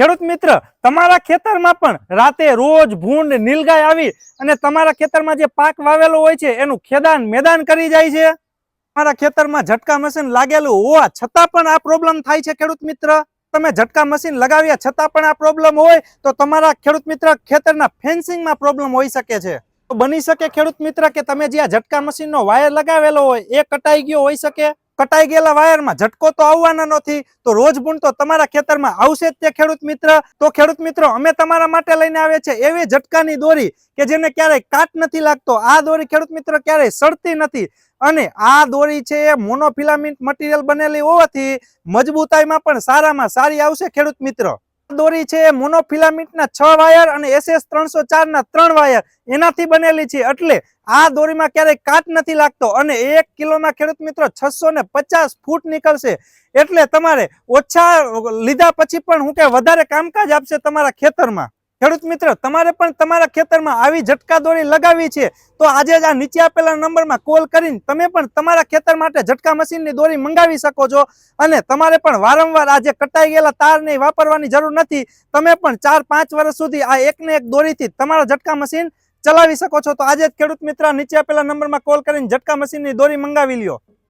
ખેડૂત મિત્ર, તમારા ખેતરમાં પણ રાતે રોજ ભૂંડ નીલગાય આવી અને તમારા ખેતરમાં જે પાક વાવેલો હોય છે, એનું ખેદાન મેદાન કરી જાય છે? તમારા ખેતરમાં ઝટકા મશીન લાગેલું હોવા છતાં પણ આ પ્રોબ્લેમ થાય છે ખેડૂત મિત્ર? તમે ઝટકા મશીન લગાવ્યા છતાં પણ આ પ્રોબ્લેમ હોય તો તમારા ખેડૂત મિત્ર ખેતરના ફેન્સિંગમાં પ્રોબ્લેમ હોઈ શકે છે. તો બની શકે ખેડૂત મિત્ર કે તમે જે આ ઝટકા મશીનનો વાયર લગાવેલો હોય, એ કટાઈ ગયો હોઈ શકે? કટાઈ ગયેલા વાયરમાં, ઝટકો તો આવવાના નથી, તો રોજ તો તમારા ખેતરમાં આવશે જ તે ખેડૂત મિત્ર. તો ખેડૂત મિત્રો, અમે તમારા માટે લઈને આવે છે એવી ઝટકાની દોરી કે જેને ક્યારેય કાટ નથી લાગતો. આ દોરી ખેડૂત મિત્ર ક્યારેય સડતી નથી. અને આ દોરી છે એ મોનોફિલામેન્ટ મટીરિયલ બનેલી હોવાથી મજબૂતાઈમાં પણ સારામાં સારી આવશે ખેડૂત મિત્રો. દોરી છે, મોનોફિલામેન્ટના છ વાયર અને એસએસ ત્રણસો ચારના ત્રણ વાયર. એનાથી બનેલી છે એટલે આ દોરીમાં ક્યારેય કાટ નથી લાગતો અને એક કિલોમાં ખેડૂત મિત્રો છસો ને પચાસ ફૂટ નીકળશે. એટલે તમારે ઓછા લીધા પછી પણ હું કે વધારે કામકાજ આપશે તમારા ખેતરમાં. ખેડૂત મિત્ર, તમારે પણ તમારા ખેતરમાં આવી ઝટકા દોરી લગાવી છે, તો આજે જ આ નીચે આપેલા નંબરમાં કોલ કરીને તમે પણ તમારા ખેતર માટે ઝટકા મશીનની દોરી મંગાવી શકો છો અને તમારે પણ વારંવાર આજે કટાઈ ગયેલા તારને વાપરવાની જરૂર નથી. તમે પણ ચાર, પાંચ વર્ષ સુધી આ એકને એક દોરીથી તમારા ઝટકા મશીન ચલાવી શકો છો. તો આજે જ ખેડૂત મિત્ર, નીચે આપેલા નંબરમાં કોલ કરીને ઝટકા મશીનની દોરી મંગાવી લ્યો.